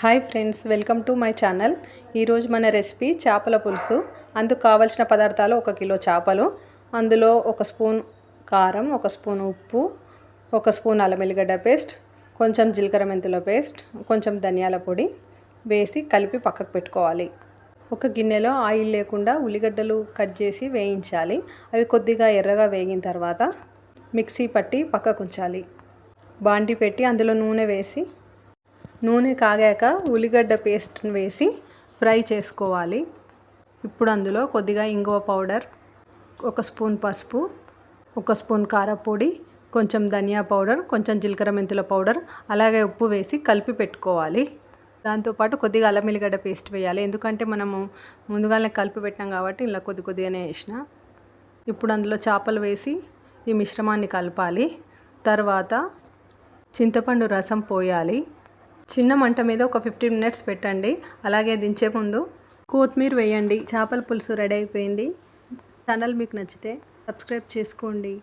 Hi friends welcome to my channel. ఈరోజు మన recipe చేపల పులుసు. అందుకు కావలసిన పదార్థాలు ఒక కిలో చేపలు. అందులో ఒక స్పూన్ కారం ఒక స్పూన్ ఉప్పు ఒక స్పూన్ అల్లం ఎల్లిగడ్డ పేస్ట్ కొంచెం జీలకర్ర మెంతుల పేస్ట్ కొంచెం ధనియాల పొడి వేసి కలిపి పక్కకు పెట్టుకోవాలి. ఒక గిన్నెలో ఆయిల్ లేకుండా ఉల్లిగడ్డలు కట్ చేసి వేయించాలి. అవి కొద్దిగా ఎర్రగా వేగిన తర్వాత మిక్సీ పట్టి పక్కకు ఉంచాలి. బాండి పెట్టి అందులో నూనె వేసి నూనె కాగాక ఉల్లిగడ్డ పేస్ట్ని వేసి ఫ్రై చేసుకోవాలి. ఇప్పుడు అందులో కొద్దిగా ఇంగువ పౌడర్ ఒక స్పూన్ పసుపు ఒక స్పూన్ కారపొడి కొంచెం ధనియా పౌడర్ కొంచెం జీలకర్ర మెంతుల పౌడర్ అలాగే ఉప్పు వేసి కలిపి పెట్టుకోవాలి. దాంతోపాటు కొద్దిగా అల్లం ఎల్లిగడ్డ పేస్ట్ వేయాలి. ఎందుకంటే మనము ముందుగానే కలిపి పెట్టాం కాబట్టి ఇలా కొద్ది కొద్దిగానే వేసిన. ఇప్పుడు అందులో చేపలు వేసి ఈ మిశ్రమాన్ని కలపాలి. తర్వాత చింతపండు రసం పోయాలి. చిన్న మంట మీద ఒక ఫిఫ్టీన్ మినిట్స్ పెట్టండి. అలాగే దించే ముందు కొత్తిమీర వేయండి. చేపల పులుసు రెడీ అయిపోయింది. ఛానల్ మీకు నచ్చితే సబ్స్క్రైబ్ చేసుకోండి.